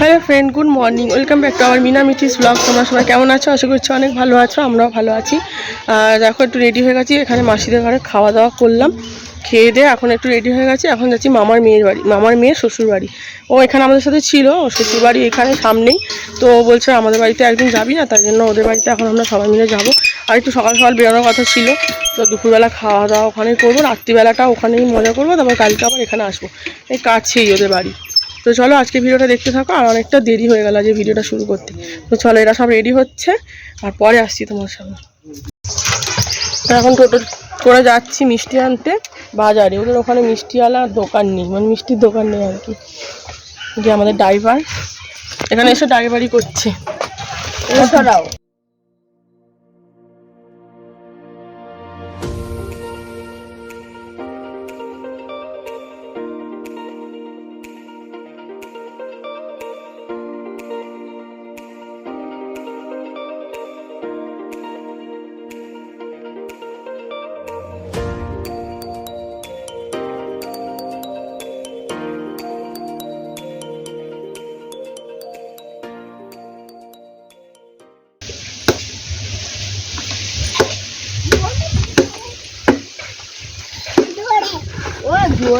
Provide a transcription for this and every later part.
Hello friend good morning welcome back to our Mina মিটিস blog তোমরা সবাই কেমন আছো? আশা করছি অনেক ভালো আছো, আমরাও ভালো আছি। দেখো, একটু রেডি হয়ে গেছি। এখানে মাসিদের ঘরে খাওয়া দাওয়া করলাম। খেয়ে দিয়ে এখন একটু রেডি হয়ে গেছি। এখন যাচ্ছি মামার মেয়ের বাড়ি, মামার মেয়ের শ্বশুর বাড়ি। ও এখানে আমাদের সাথে ছিল শ্বশুর বাড়ি এখানে সামনেই। তো বলছে আমাদের বাড়িতে একদিন যাবি না, তাই জন্য ওদের বাড়িতে এখন আমরা সবাই মিলে যাব। আর একটু সকাল সকাল বেরোনোর কথা ছিল। তো দুপুরবেলা খাওয়া দাওয়া ওখানেই করব, রাত্রিবেলাটা ওখানেই মজা করব, তারপর কালকে আবার এখানে আসব। এই কাছেই ওদের বাড়ি। তো চলো আজকে ভিডিওটা দেখতে থাকো, আর অনেকটা দেরি হয়ে গেল যে ভিডিওটা শুরু করতে। তো চলো, এরা সব রেডি হচ্ছে, আর পরে আসছি তোমার সামনে। এখন টোটো করে যাচ্ছি মিষ্টি আনতে, বাজারে। ওদের ওখানে মিষ্টিওয়ালা দোকান নেই মানে মিষ্টির দোকান নেই আর কি। যে আমাদের ড্রাইভার এখানে এসে ড্রাইভারই করছে।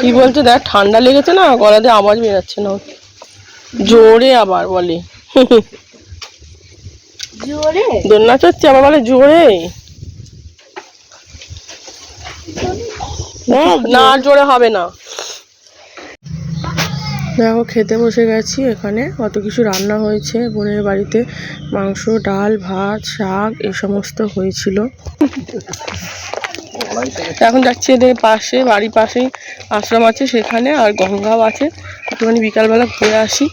কি বলছো? দেখ ঠান্ডা লেগেছে না গলা দিয়ে আওয়াজ বেরাচ্ছে না জোরে আবার বলে। জোরে? দোলনা চড়ছে আবার বলে জোরে। না আর জোরে হবে না। দেখো খেতে বসে গেছি এখানে। কত কিছু রান্না হয়েছে বোনের বাড়িতে মাংস ডাল ভাত শাক এই সমস্ত হয়েছিল। এখন যাচ্ছি এদের পাশে বাড়ির পাশেই আশ্রম আছে সেখানে আর গঙ্গাও আছে। একটুখানি বিকালবেলা ঘুরে আসি।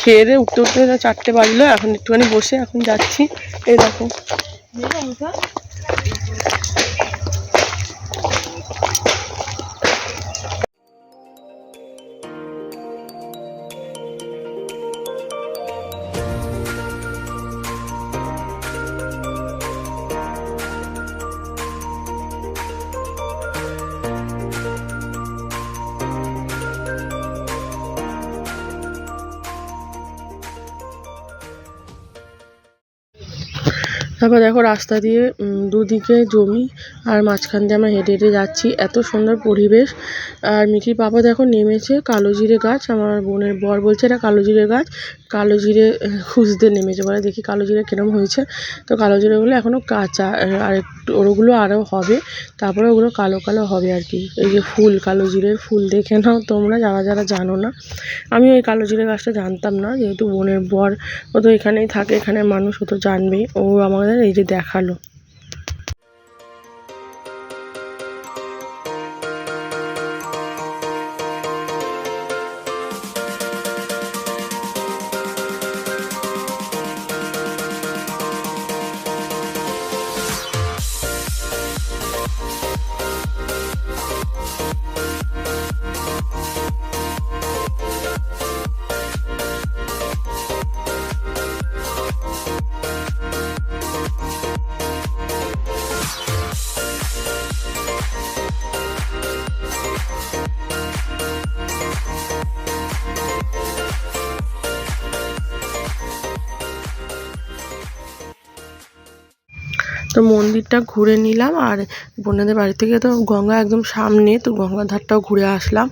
খেয়ে দিয়ে উঠতে উঠতে চারটে বাজলো এখন একটুখানি বসে এখন যাচ্ছি। এই দেখো। তারপর দেখো রাস্তা দিয়ে দুদিকে জমি আর মাঝখান দিয়ে আমরা হেঁটে হেঁটে যাচ্ছি। এত সুন্দর পরিবেশ। আর মিঠির পাপা দেখো নেমেছে কালো জিরে গাছ। আমার বোনের বর বলছে, এটা কালো জিরে গাছ। কালো জিরে খুঁজতে নেমেছে বলে। দেখি কালো জিরে কিরম হয়েছে। তো কালো জিরেগুলো এখনও কাঁচা। আর ওগুলো আরও হবে, তারপরে ওগুলো কালো কালো হবে আর কি। এই যে ফুল, কালো জিরের ফুল দেখে নাও তোমরা, যারা যারা জানো না। আমি ওই কালো জিরে গাছটা জানতাম না, যেহেতু বোনের বর ও তো এখানেই থাকে এখানে মানুষ ও তো জানবেই। ও আমাদের এই যে দেখাল। তো মন্দিরটা ঘুরে নিলাম আর বোনেদের বাড়ি থেকে তো গঙ্গা একদম সামনে তো গঙ্গার ধারটাও ঘুরে আসলাম।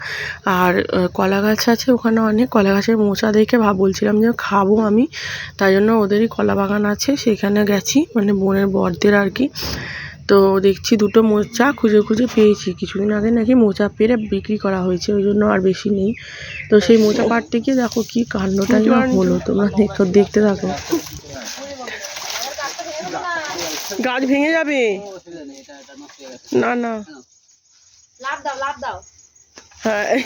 আর কলা গাছ আছে ওখানে অনেক কলা গাছের মোচা দেখে ভাব বলছিলাম যে খাব আমি। তাই জন্য ওদেরই কলা বাগান আছে সেখানে গেছি মানে বোনের বরদের আর কি। তো দেখছি দুটো মোচা খুঁজে খুঁজে পেয়েছি। কিছুদিন আগে নাকি মোচা পেরে বিক্রি করা হয়েছে ওই জন্য আর বেশি নেই। তো সেই মোচা পাড়তে গিয়ে দেখো কি কাণ্ডটা হলো তোমরা দেখো দেখতে থাকো। গাছ ভেঙে যাবে? না না। লাভ দাও লাভ দাও। হ্যাঁ।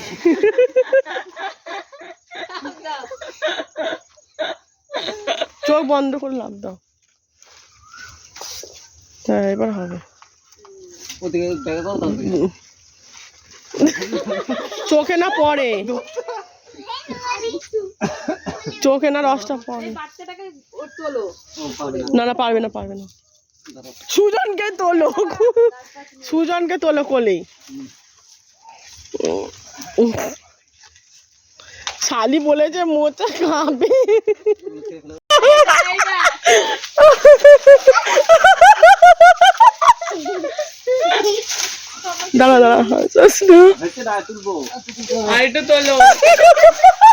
চোখ বন্ধ করে লাভ দাও। হ্যাঁ এবার হবে। চোখে না পড়ে। চোখে না রসটা পড়ে। না না পারবে না পারবে না। সুজনকে তোলো সুজনকে তোলো কোলেই শালি বলেছে মোচা খাবে। দাঁড়া দাঁড়া হাসাস না আর একটু তোলো।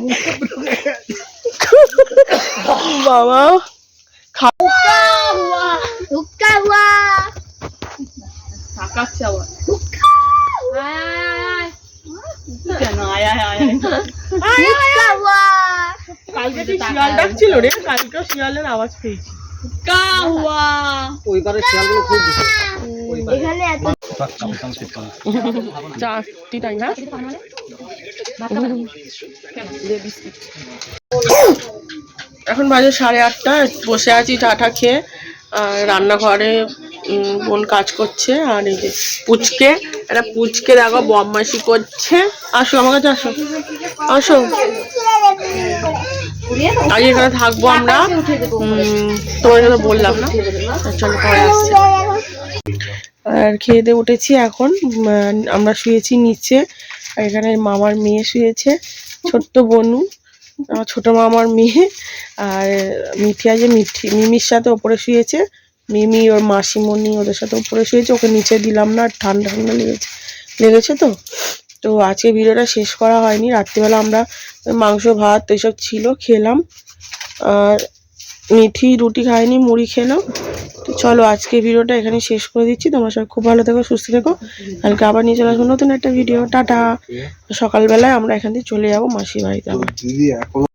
বাবা। হুক্কা হুয়া তাকাচ্ছে আবার। কালকে কি কালকে শিয়ালের আওয়াজ পেয়েছি। চারটি টাইম হ্যাঁ? এখন বাজে সাড়ে আটটা বসে আছি টাটা খেয়ে আর রান্নাঘরে বোন কাজ করছে আর এই যে পুচকে একটা পুচকে দেখো বদমাইশি করছে। আসো আমার কাছে আসো। আসো। আজ এখানে থাকব আমরা। তোমার কথা বললাম না। চলো পরে আসছি। আর খেয়ে দিয়ে উঠেছি এখন আমরা শুয়েছি নিচে। আর এখানে মামার মেয়ে শুয়েছে, ছোট্ট বনু, আমার ছোট মামার মেয়ে, আর মিঠি আছে, মিঠি, মিমির সাথে ওপরে শুয়েছে, মিমি ওর মাসিমণি ওদের সাথে ওপরে শুয়েছে, ওকে নিচে দিলাম না, আর ঠান্ডা ঠান্ডা লেগেছে লেগেছে তো। তো আজকে ভিডিওটা শেষ করা হয়নি, রাত্রিবেলা আমরা মাংস, ভাত, এইসব ছিল, খেলাম, আর মিঠি রুটি খায়নি, মুড়ি খেলো। তো চলো আজকে ভিডিওটা এখানে শেষ করে দিচ্ছি। তোমার সবাই খুব ভালো থেকো, সুস্থ থেকো। কালকে আবার নিয়ে চলে আসব নতুন একটা ভিডিও টাটা। সকালবেলায় আমরা এখান থেকে চলে যাব মাসির বাড়িতে আবার।